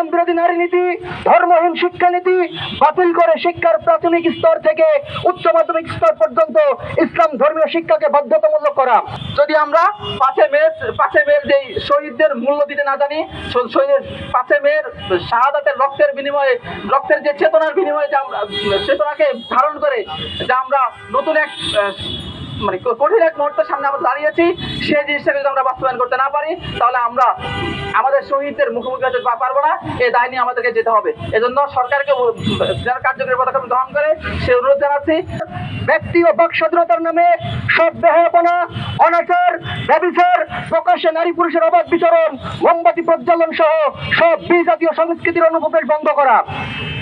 ইসলাম বিরোধী নারী নীতি ধর্মহীন শিক্ষানীতি বাতিল করে শিক্ষার প্রাথমিক স্তর থেকে উচ্চ মাধ্যমিক স্তর পর্যন্ত ইসলাম ধর্মীয় শিক্ষাকে বাধ্যতামূলক করা। যদি আমরা পাঁচে মে, পাঁচে মেয়ের যে শহীদদের মূল্য দিতে না জানি পাঁচে মেয়ের শাহাদাতের রক্তের বিনিময়ে, রক্তের যে চেতনার বিনিময়ে যে আমরা, চেতনাকে ধারণ করে যে আমরা নতুন এক মানে কঠিন এক মুহূর্তের সামনে আমরা দাঁড়িয়েছি, সেই জিনিসটা যদি আমরা বাস্তবায়ন করতে না পারি, তাহলে আমরা আমাদের শহীদদের মুখোমুখি হতে পারব না এই দায় নিয়ে আমাদেরকে যেতে হবে। এজন্য সরকারকে যারা কার্যকরী পদক্ষেপ গ্রহণ করে, সে অনুরোধ জানাচ্ছি, ব্যক্তি ও বাক স্বাধীনতার নামে সব বেহায়াপনা অনাচার, ব্যবিচার, প্রকাশ্যে নারী পুরুষের অবাধ বিচরণ, মোমবাতি প্রজ্বলন সহ সব বিজাতীয় সংস্কৃতির অনুপ্রবেশ বন্ধ করা।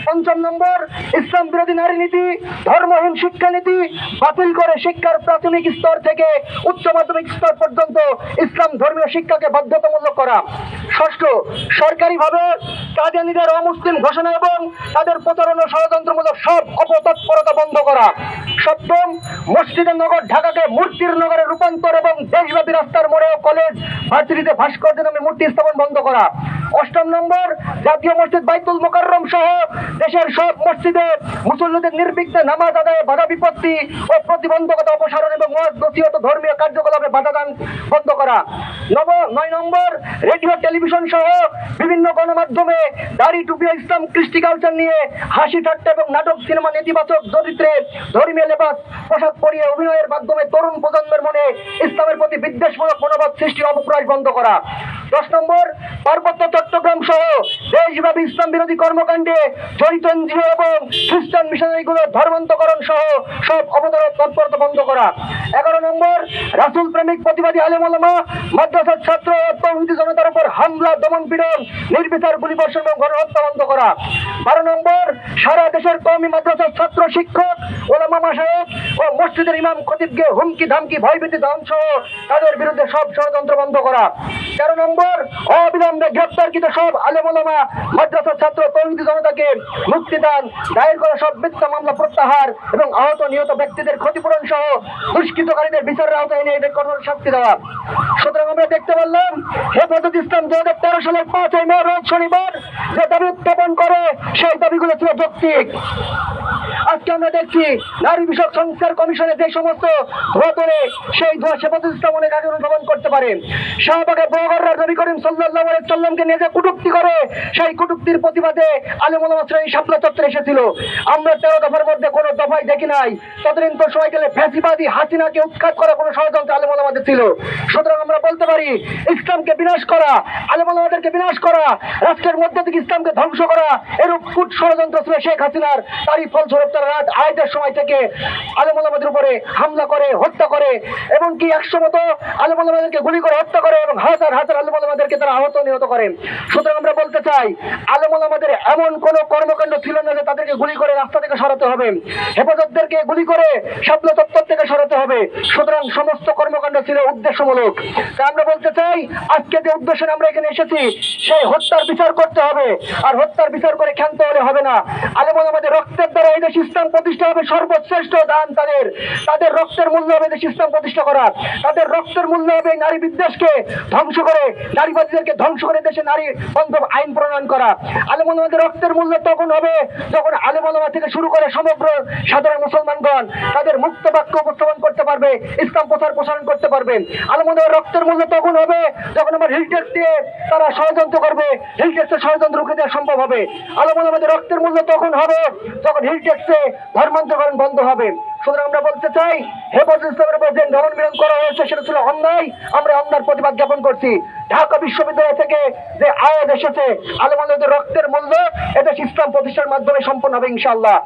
পঞ্চম নম্বর, ইসলাম বিরোধী নারী নীতি, ধর্মহীন শিক্ষানীতি বাতিল করে শিক্ষার প্রাথমিক স্তর থেকে উচ্চ মাধ্যমিক স্তর পর্যন্ত ইসলাম ধর্মীয় শিক্ষাকে বাধ্যতামূলক করা। ষষ্ঠ, সরকারিভাবে কাদিয়ানিদের অমুসলিম ঘোষণা এবং তাদের প্রচারণা ষড়যন্ত্রমূলক সব অপতৎপরতা বন্ধ করা। সপ্তম মসজিদের নগর ঢাকাকে মূর্তির নগরে রূপান্তর এবং দেশব্যাপী রাস্তার মোড়ে কলেজ ভার্সিটিতে ভাস্কর্য নামে মূর্তি স্থাপন বন্ধ করা। অষ্টম নম্বর, জাতীয় মসজিদ বাইতুল মোকাররম সহ দেশের সব মসজিদে মুসল্লিদের নির্বিঘ্নে নামাজ আদায়ে বাধা বিপত্তি ও প্রতিবন্ধকতা অপসারণ এবং ধর্মীয় কার্যকলাপে বাধা দান বন্ধ করা। নব নয় নম্বর রেডিও, টেলিভিশন সহ বিভিন্ন গণমাধ্যমে দাড়ি টুপি ও ইসলাম কৃষ্টি কালচার নিয়ে হাসি ঠাট্টা এবং নাটক, সিনেমা নেতিবাচক চরিত্রে ধর্মীয় লেবাস, পোশাক পরিয়ে অভিনয়ের মাধ্যমে তরুণ প্রজন্মের মনে ইসলামের প্রতি বিদ্বেষমূলক মনোভাব সৃষ্টির অপপ্রয়াস বন্ধ করা। দশ নম্বর পার্বত্য চট্টগ্রাম সহ দেশব্যাপী ইসলাম বিরোধী কর্মকাণ্ডে জড়িত এনজিও এবং খ্রিস্টান মিশনারিগুলোর ধর্মান্তকরণ সহ সব অবদানের তৎপরতা বন্ধ করা। এগারো নম্বর রাসুল প্রেমিক প্রতিবাদী আলেমা মাদ্রাসার ছাত্র তৌহিদি জনতার উপর হামলা, দমন পীড়ন, নির্বিচার গুলিবর্ষণ এবং গণহত্যা বন্ধ করা। বারো নম্বর, সারা দেশের কওমি মাদ্রাসার ছাত্র, শিক্ষক, ওলামা মাসায়ক ও মসজিদের ইমাম খতিবকে হুমকি, ধামকি, ভয়ভীতি দান সহ তাদের বিরুদ্ধে সব ষড়যন্ত্র বন্ধ করা। তেরো নম্বর, অবিলম্বে গ্রেপ্তারকৃত সব আলেমা মাদ্রাসার ছাত্র, তৌহিদি জনতাকে মুক্তিদান দায়ের করা সব মিথ্যা মামলা প্রত্যাহার এবং আহত, নিহত ব্যক্তিদের ক্ষতিপূরণ সহ দুষ্কৃতকারীদের বিচারের আওতায় এনে এদের কঠোর শাস্তি দেওয়া। সুতরাং আমরা দেখতে পারলাম, হেফাজত ইসলাম দু হাজার তেরো সালের পাঁচই মে, রোজ শনিবার যে দাবি উত্থাপন করে, সেই দাবিগুলো ছিল যৌক্তিক। আজকে আমরা দেখছি নারী বিষয়ক সংস্কার কমিশনে যে সমস্ত তোলে সেই ধোয়া হেফাজত ইসলাম অনেক আগে অনুধাবন করতে পারে। শাহবাগে বহগররা নবী করিম সাল্লাহ সাল্লামকে নিয়ে যে কুটুক্তি করে, সেই কুটুক্তির প্রতিবাদে আলিমুল শ্রেণি শাপলা চত্বরে এসেছিল। আমরা তেরো দফার মধ্যে কোনো দফায় দেখি নাই। ততদিন তো সময় গেলে ফ্যাসিবাদী হাসিনাকে উৎখাত করা কোনো ষড়যন্ত্র আলিমুল আমাদের ছিল। সুতরাং আমরা বলতে পারি, ইসলামকে বিনাশ করা আলিমুল আমাদেরকে বিনাশ করা, রাষ্ট্রের মধ্যে থেকে ইসলামকে ধ্বংস করা, এরূপ কুট ষড়যন্ত্র ছিল শেখ হাসিনার তারই ফলস্বরূপ তারা রাত আড়াইটার সময় থেকে আলিমুল আমাদের উপরে হামলা করে, হত্যা করে এবং কি একশো মতো আলিমুল আমাদেরকে গুলি করে হত্যা করে এবং হাজার হাজার আলিমুল আমাদেরকে তারা আহত নিহত করে। সুতরাং আমরা বলতে চাই আলিমুল আমাদের এমন কোনো কর্মকাণ্ড ছিল না যে তাদেরকে গুলি করে রাস্তা থেকে সরাতে হবে। হেফাজতদেরকে গুলি করে শাপলা চত্বর থেকে সরাতে হবে। সুতরাং সমস্ত কর্মকাণ্ড ছিল উদ্দেশ্যমূলক। আমরা বলতে চাই, আজকে যে উদ্দেশ্যে আমরা এখানে এসেছি, সেই হত্যার বিচার করতে হবে। আর হত্যার বিচার করে ক্ষান্ত হলে হবে না। আলেমন আমাদের রক্তের দ্বারা এই দেশ ইসলাম প্রতিষ্ঠা হবে, সর্বশ্রেষ্ঠ দান তাদের। তাদের রক্তের মূল্য হবে দেশ ইসলাম প্রতিষ্ঠা করা তাদের রক্তের মূল্য হবে নারী বিদ্বেষকে ধ্বংস করে, নারীবাদীদেরকে ধ্বংস করে দেশে নারী বান্ধব আইন প্রণয়ন করা। আলেমন আমাদের রক্তের মূল্য তখন হবে যখন আলেমা থেকে শুরু করে সমগ্র সাধারণ মুসলমানগণ তাদের মুক্ত বাক্য উপস্থাপন করতে পারবে, ইসলাম প্রচার প্রসারণ করতে পারবে। আলমদের রক্তের মূল্য তখন হবে, যখন আমার হিল ট্যাক্স দিয়ে তারা ষড়যন্ত্র করবে। হিল ট্যাক্সের ষড়যন্ত্র রুখে দেওয়া সম্ভব হবে। আলমদ আমাদের রক্তের মূল্য তখন হবে, যখন হিল ট্যাক্সে ধর্মান্তকরণ বন্ধ হবে। সুতরাং আমরা বলতে চাই হেফাজত ইসলামের উপর যে ধর্ম মিলন করা হয়েছে, সেটা ছিল অন্যায়। আমরা অন্যার প্রতিবাদ জ্ঞাপন করছি। ঢাকা বিশ্ববিদ্যালয় থেকে যে আয়াত এসেছে আলমানদের রক্তের মূল্য এটা ইসলাম প্রতিষ্ঠার মাধ্যমে সম্পন্ন হবে ইনশাআল্লাহ।